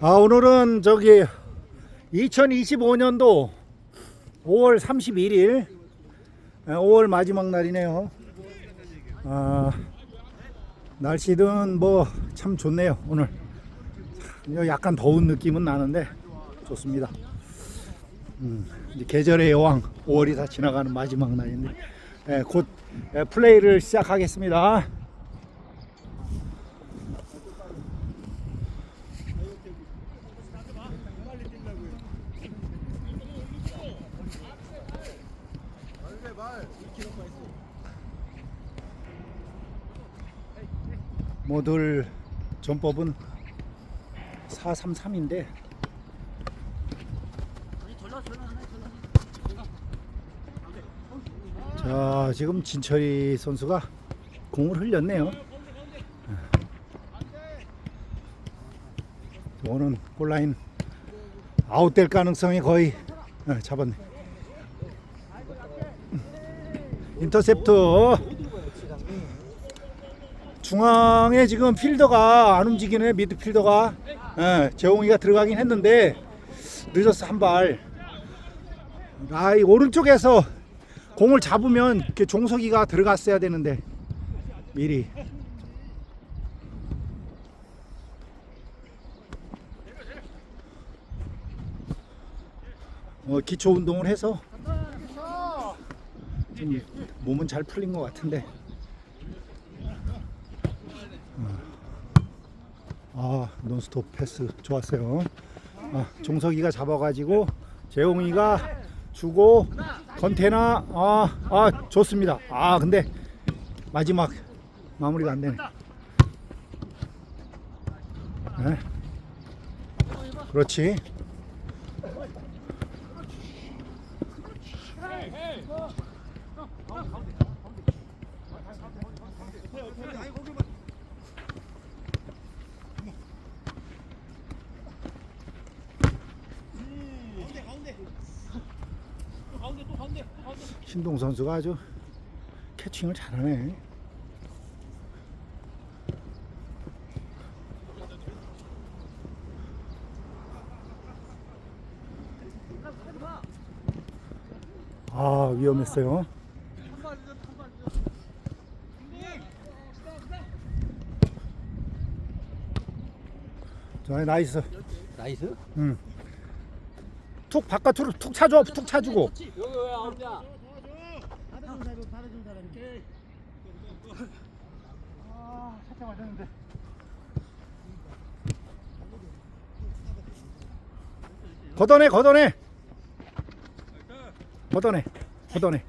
아 오늘은 저기 2025년도 5월 31일 5월 마지막 날이네요. 아 날씨는 뭐 참 좋네요 오늘. 약간 더운 느낌은 나는데 좋습니다. 음, 계절의 여왕 5월이 다 지나가는 마지막 날인데 예, 곧 예, 플레이를 시작하겠습니다. 모듈 전법은 433인데 자 지금 진철이 선수가 공을 흘렸네요. 오는 골라인 아웃될 가능성이 거의 어, 잡았네. 인터셉터 중앙에 지금 필더가 안 움직이네 미드필더가. 예, 재홍이가 들어가긴 했는데 늦었어 한발. 아이 오른쪽에서 공을 잡으면 이렇게 종석이가 들어갔어야 되는데 미리. 어, 기초 운동을 해서 좀 몸은 잘 풀린 것 같은데 아 논스톱 패스 좋았어요. 아, 종석이가 잡아가지고 재홍이가 주고 컨테나 아, 아 좋습니다. 아 근데 마지막 마무리가 안 되네. 네. 그렇지. 신동 선수가 아주 캐칭을 잘하네. 아 위험했어요. 자 나이스. 나이스. 응. 툭 바깥으로 툭 차줘 툭 차주고. 여기 왜 아웃이야? 걷어내 걷어내. 걷어내 걷어내.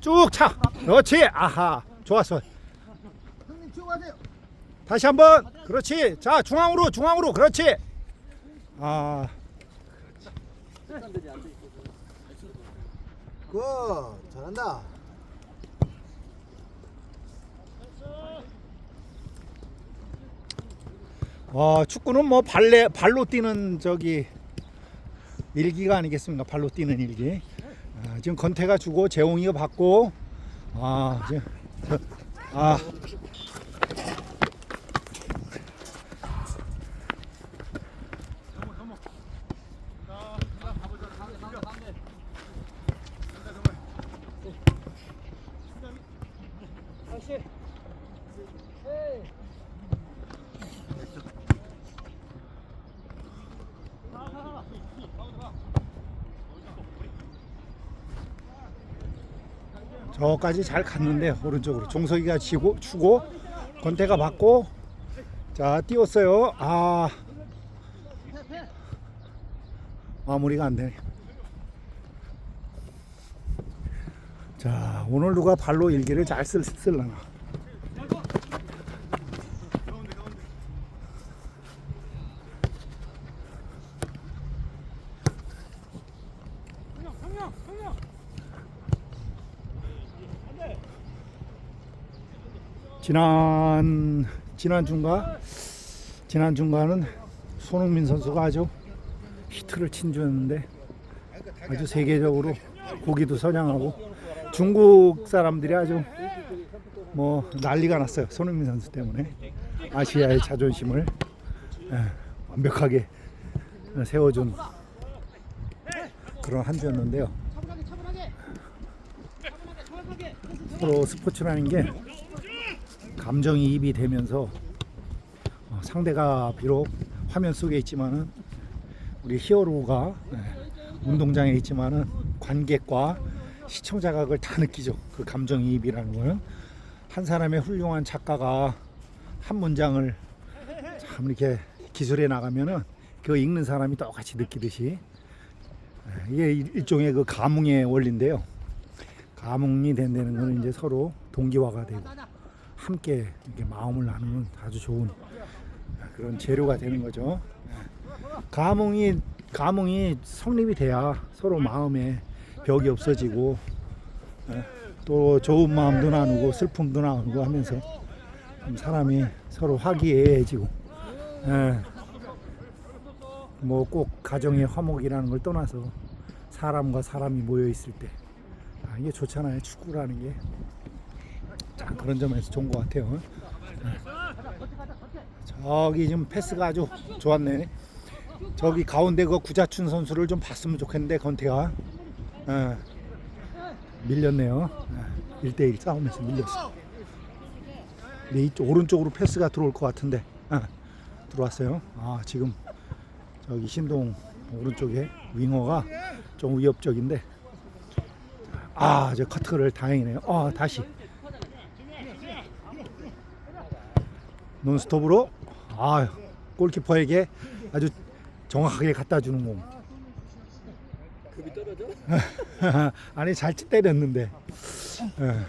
쭉차. 그렇지. 아하. 좋았어. 다시 한번. 그렇지. 자 중앙으로 중앙으로. 그렇지. 아 굿 잘한다 어, 축구는 뭐 발레 발로 뛰는 저기 일기가 아니겠습니까? 발로 뛰는 일기. 아, 지금 건태가 주고 재홍이가 받고 아 지금 저까지 잘 갔는데 오른쪽으로 종석이가 치고 추고 건태가 받고 자 띄웠어요. 아 마무리가 안 되네. 자 오늘 누가 발로 일기를 잘 쓸, 쓸라나. 지난 지난 중가 지난 중간은 손흥민 선수가 아주 히트를 친 주였는데 아주 세계적으로 고기도 선양하고 중국 사람들이 아주 뭐 난리가 났어요 손흥민 선수 때문에. 아시아의 자존심을 예, 완벽하게 세워준 그런 한 주였는데요. 서로 스포츠라는 게 감정이입이 되면서 어, 상대가 비록 화면 속에 있지만은 우리 히어로가 예, 운동장에 있지만은 관객과 시청자가 그걸 다 느끼죠. 그 감정이입이라는 거는 한 사람의 훌륭한 작가가 한 문장을 참 이렇게 기술해 나가면은 그 읽는 사람이 똑같이 느끼듯이 예, 이게 일- 일종의 그 감흥의 원리인데요. 감흥이 된다는 거는 이제 서로 동기화가 되고 함께 이렇게 마음을 나누는 아주 좋은 그런 재료가 되는 거죠. 감흥이 감흥이 성립이 돼야 서로 마음에 벽이 없어지고 예, 또 좋은 마음도 나누고 슬픔도 나누고 하면서 좀 사람이 서로 화기애애해지고 뭐 꼭 가정의 화목이라는 걸 떠나서 사람과 사람이 모여 있을 때 아, 이게 좋잖아요. 축구라는 게 자, 그런 점에서 좋은 것 같아요. 예. 저기 지금 패스가 아주 좋았네. 저기 가운데 그 구자춘 선수를 좀 봤으면 좋겠는데 건태가 예. 밀렸네요. 예. 1대1 싸움에서 밀렸어. 근데 이쪽 오른쪽으로 패스가 들어올 것 같은데 예. 들어왔어요. 아 지금 저기 신동 오른쪽에 윙어가 좀 위협적인데 아저 커트를 다행이네요. 아 다시 논스톱으로 아 골키퍼에게 아주 정확하게 갖다 주는 공. 급이 떨어져? 아니 잘 때렸는데. 예.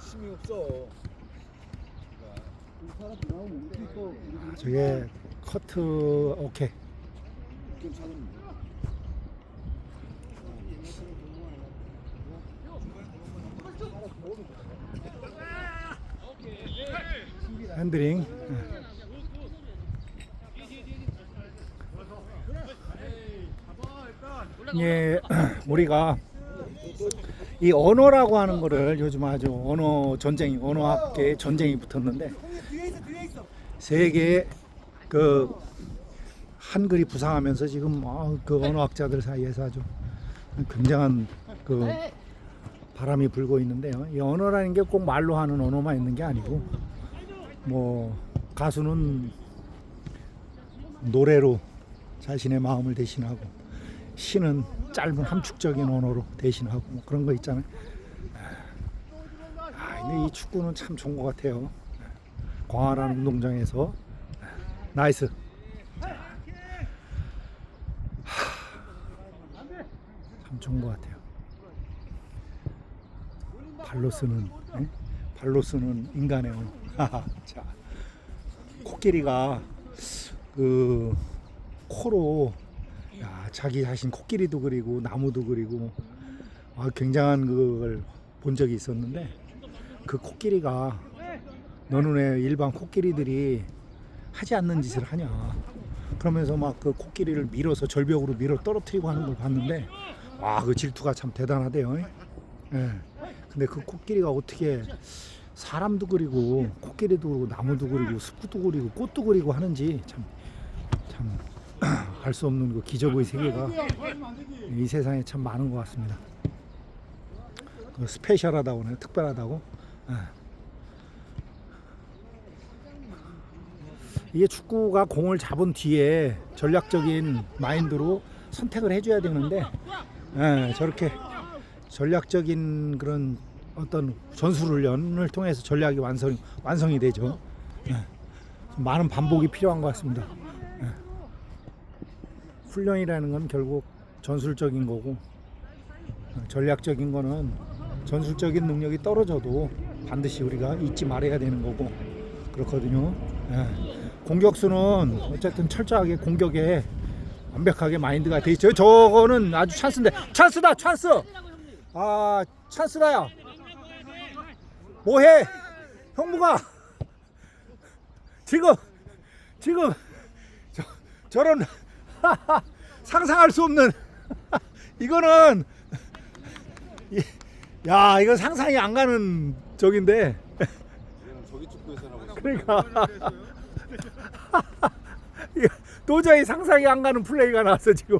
힘이 없어. 저게 커트 오케이. 핸드링. 예, 우리가 이 언어라고 하는 거를 요즘 아주 언어 전쟁이 언어학계 전쟁이 붙었는데 세계 그 한글이 부상하면서 지금 아, 그 언어학자들 사이에서 아주 굉장한 그 바람이 불고 있는데요. 이 언어라는 게 꼭 말로 하는 언어만 있는 게 아니고 뭐 가수는 노래로 자신의 마음을 대신하고 시는 짧은 함축적인 언어로 대신하고 뭐 그런 거 있잖아요. 아, 근데 이 축구는 참 좋은 것 같아요. 광활한 운동장에서 나이스. 참 좋은 것 같아요. 발로 쓰는 예? 발로 쓰는 인간의 언어. 자, 코끼리가 그 코로 야, 자기 자신 코끼리도 그리고 나무도 그리고 아, 굉장한 그걸 본 적이 있었는데 그 코끼리가 너는 왜 일반 코끼리들이 하지 않는 짓을 하냐 그러면서 막 그 코끼리를 밀어서 절벽으로 밀어 떨어뜨리고 하는 걸 봤는데 와 그 질투가 참 대단하대요 예. 근데 그 코끼리가 어떻게 사람도 그리고 코끼리도 그리고 나무도 그리고 숲도 그리고 꽃도 그리고 하는지 참 참 알 수 없는 그 기적의 세계가 이 세상에 참 많은 것 같습니다. 그 스페셜하다고 하네요. 특별하다고. 예. 이게 축구가 공을 잡은 뒤에 전략적인 마인드로 선택을 해줘야 되는데 예, 저렇게 전략적인 그런 어떤 전술훈련을 통해서 전략이 완성 완성이 되죠. 예. 많은 반복이 필요한 것 같습니다. 예. 훈련이라는 건 결국 전술적인 거고 어, 전략적인 거는 전술적인 능력이 떨어져도 반드시 우리가 잊지 말아야 되는 거고 그렇거든요. 예. 공격수는 어쨌든 철저하게 공격에 완벽하게 마인드가 돼 있죠. 저거는 아주 찬스인데 찬스다 찬스. 아 찬스다야. 뭐해? 형무가 지금 지금 저, 저런 상상할 수 없는 이거는 이- 야 이거 상상이 안 가는 적인데 그러니까 도저히 상상이 안 가는 플레이가 나왔어 지금.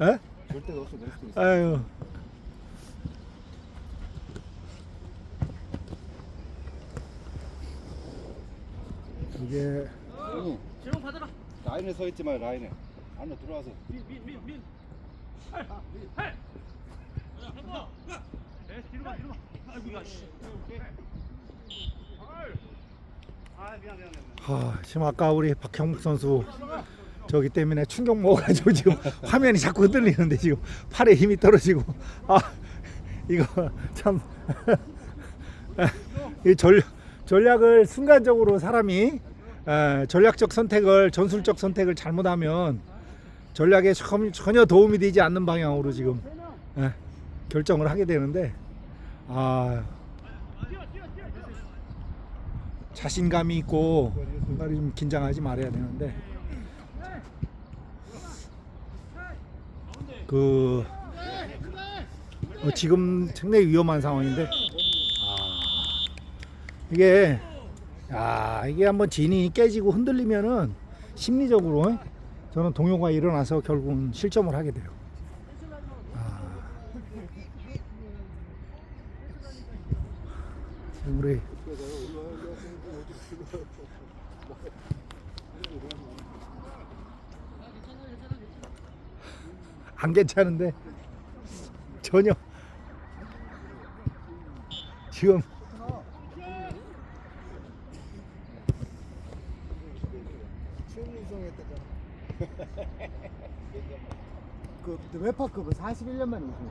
에? 절대가 없어 낼 수도 있어 아유. 이게 재롱 받아라. 라인에 서 있지 말 라인에 안으로 들어와서 민, 민, 민, 민. 할, 할. 네, 뒤로 가, 뒤로 가. 아이고, 야, 씨. 아, 미안, 미안, 미안. 하, 지금 아까 우리 박형목 선수 저기 때문에 충격 먹어가지고 지금 화면이 자꾸 흔들리는데 지금 팔에 힘이 떨어지고. 아 이거 참. 이 전략 전략을 순간적으로 사람이 에, 전략적 선택을 전술적 선택을 잘못하면 전략에 전- 전혀 도움이 되지 않는 방향으로 지금 에, 결정을 하게 되는데 아 자신감이 있고 좀 긴장하지 말아야 되는데 그 어, 지금 상당히 위험한 상황인데 아, 이게 야 이게 한번 진이 깨지고 흔들리면은 심리적으로 저는 동요가 일어나서 결국은 실점을 하게 돼요. 아. 우리 안 괜찮은데? 전혀. 지금. 그그 41년 만에 우승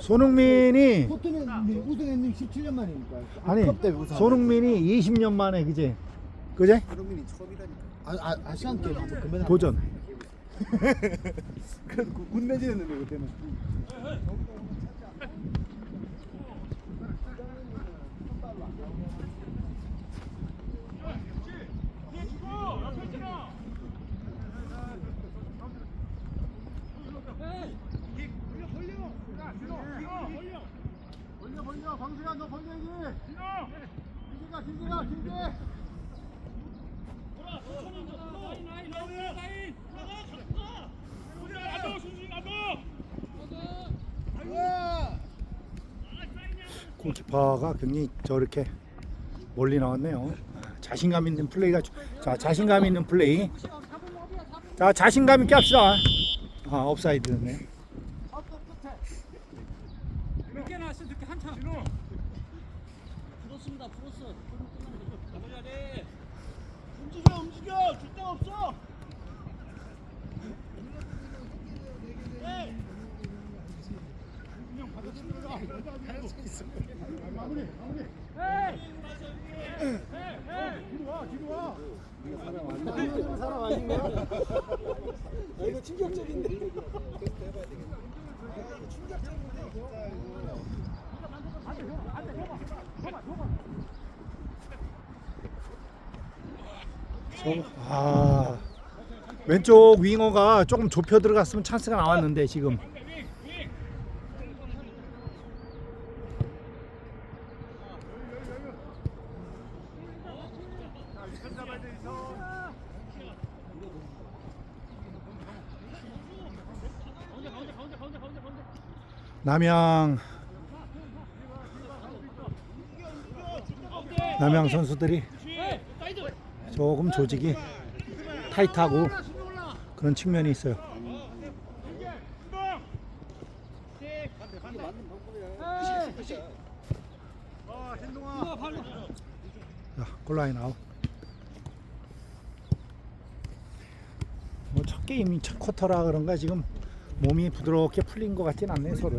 손흥민이 포트는 우승했는 17년 만이니까. 아니 손흥민이 20년 만에 그제 그제 손흥민이 처음이라니까 아, 아, 아시안 게임 한번 금메달 도전 그래도 그 군매지였는데 그때는 벌려 벌려 광수야 너 벌려야지 길게가 길게가 길게 골키퍼가 굉장히 저렇게 멀리 나왔네요. 자신감 있는 플레이가 주- 자 자신감 있는 플레이. 자 자신감 있게 합시다. 아 업사이드네. 늦게 나왔어, 늦게 한참. 풀었습니다, 풀었어. 가버려야 돼. 움직여, 움직여. 줄 데가 없어. 사람 아닌가? 충격적인데. 저, 아 왼쪽 윙어가 조금 좁혀 들어갔으면 찬스가 나왔는데 지금 남양 남양 선수들이 조금 조직이 타이트하고 그런 측면이 있어요. 자, 골라인 아웃. 뭐첫 게임이 첫 쿼터라 그런가 지금 몸이 부드럽게 풀린 것 같진 않네 서로.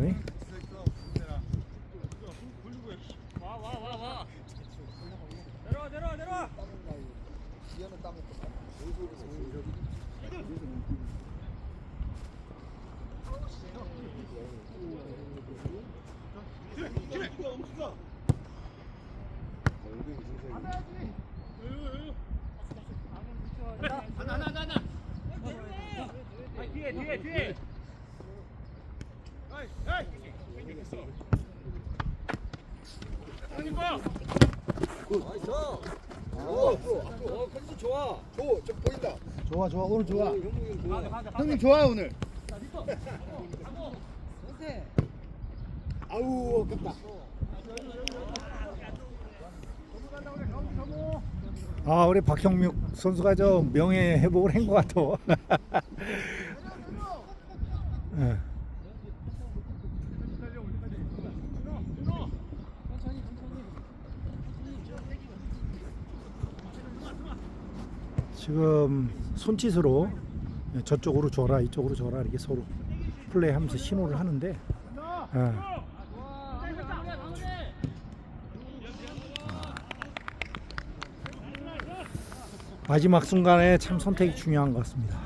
와, 와, 와, 와. 내려와, 내려와, 내려와. 하나, 하나, 하나. 아, 뒤에, 뒤에, 뒤에. 에이, 에이. 좋아 좋아. 오늘 좋아. 형님 좋아요. 오늘. 아우 아깝다. 아 우리 박형묵 선수가 저 명예 회복을 한 것 같아. 예. 지금 손짓으로 저쪽으로 줘라 이쪽으로 줘라 이렇게 서로 플레이하면서 신호를 하는데 예. 마지막 순간에 참 선택이 중요한 것 같습니다.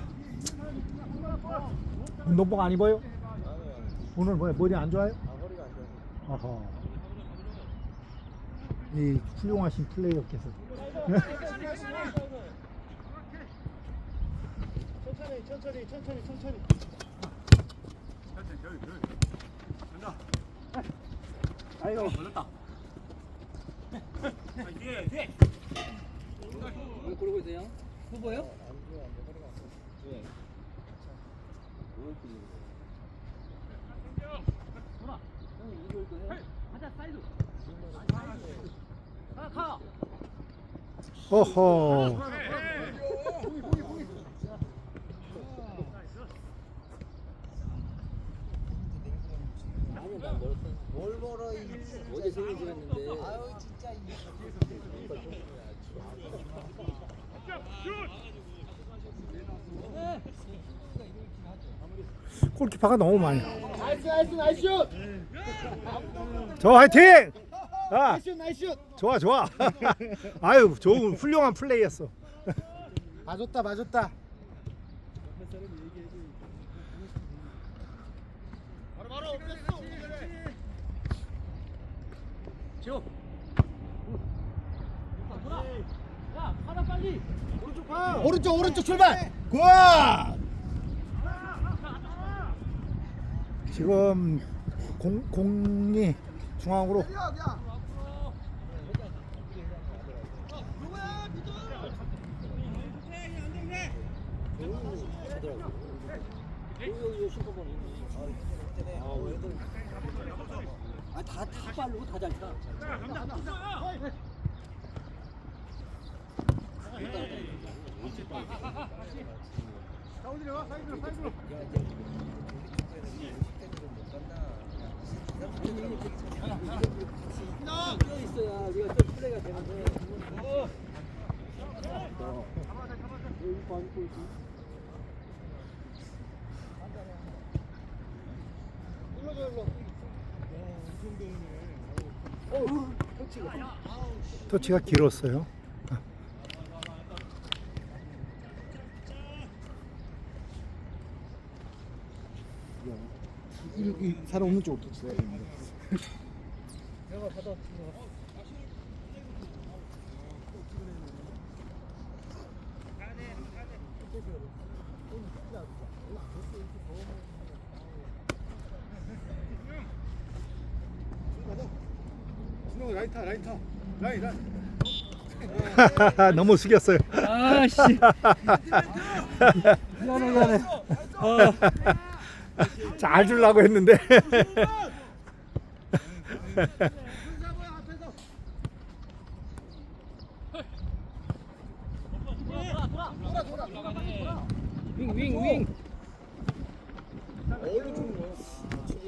운동복 안 입어요? 오늘 뭐야 머리 안 좋아요? 머리가 안 좋아 어허. 이 훌륭하신 플레이어께서 천천히 천천히 천천히. 천천히 아이고. 걸렸다. 뒤에 뒤에. 왜 그러고 있어요? 후보요? 어허. 뭘 벌어 이 어제 소리 지었는데 아유 진짜 골키퍼가 너무 많이. 나이스 나이스 나이스 슛 저 화이팅! 아, 나이스 슛 나이스 슛 좋아 좋아. 아유 좋은 훌륭한 플레이였어. 맞았다 맞았다 지호 야 받아 빨리 오른쪽 봐 오른쪽 오른쪽 출발 굿 지금 공 공이 중앙으로 슈퍼본 아 다 다 빠르고 다 잘 차. 뛰어 있어야 우리가 좀 플레이가 되는데. 여기 봐, 안고 있지. 터치가 길었어요. 이 사람 없는 쪽으로 쳤어요 준호 라이터 라이터 라이 라이 너무 숙였어요. 아씨. 미안해 미안해. 잘 주려고 했는데. 윙윙 윙. 어울려 주는 거야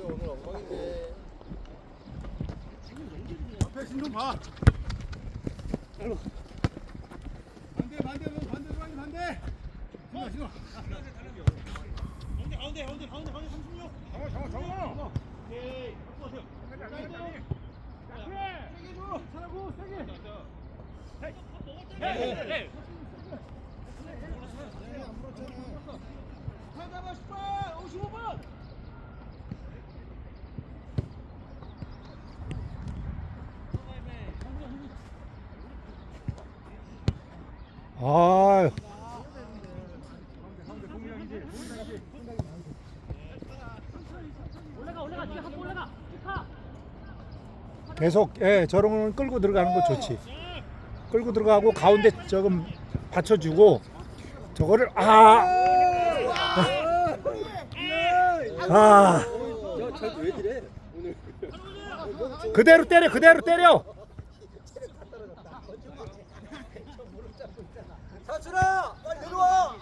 오늘 엉망인데 신좀 봐. 반대 반대 반대 반대 반대. 신호 신호. 가운데 가운데 가운데 가운데 36 정어 정어 정어 오케이. 바꿔세요. 세게 줘. 차라고 세게. 네다 잡아 10번 55번 아유. 올라가 올라가 네가 한번 축하 계속 예, 저런 거는 끌고 들어가는 거 좋지. 끌고 들어가고 가운데 조금 받쳐주고 저거를 아. 아. 그래? 그대로 때려 그대로 때려. 사춘아 빨리 내려와.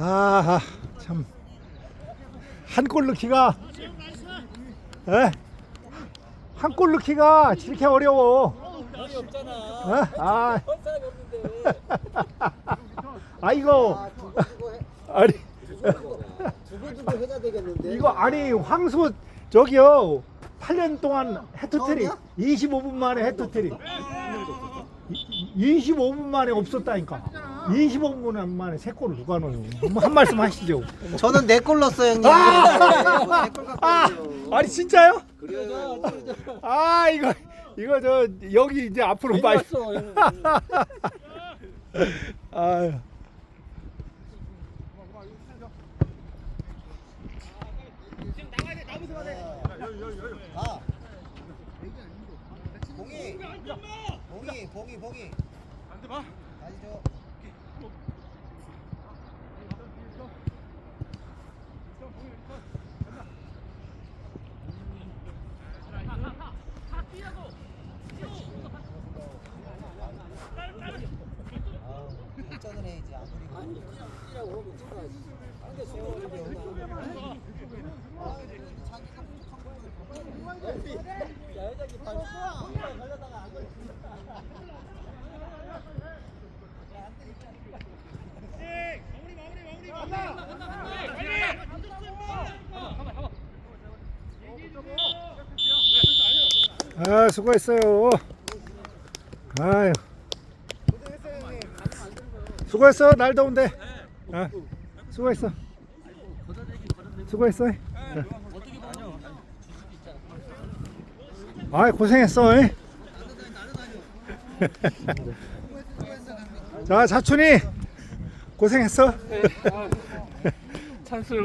아하 참 한골 넣기가 에? 한골 넣기가 이렇게 어려워. 아. 아아 해. 아니 두고 두고 해야 되겠는데. 이거 아니 황수 저기요 8년 동안 처음이야? 25분 만에 해트트릭 25분 만에 없었다니까. 25분 만에 세 골을 누가 넣어요? 뭐한 말씀 하시죠. 저는 네골 넣었어요 형님. 아! 네골 아! 갖고 아니 진짜요? 그래요. 아 이거 이거 저 여기 이제 앞으로 빨리. 아유. 아. 봉이. 봉이 봉이 봉이. 안돼 봐. 다시 줘. 아, 역전을 해 이제 아무리 아니 뛰라고 그러면 뛰어야지. 안돼 세월이 배운다. 아, 그래도 자기가 부족한 부분을 야, 여자기 발 걸려다가 안 걸려. 아 수고했어요. 아유. 수고했어 날 더운데. 아, 수고했어. 수고했어. 아 고생했어 이. 자 사춘이 고생했어? 찬스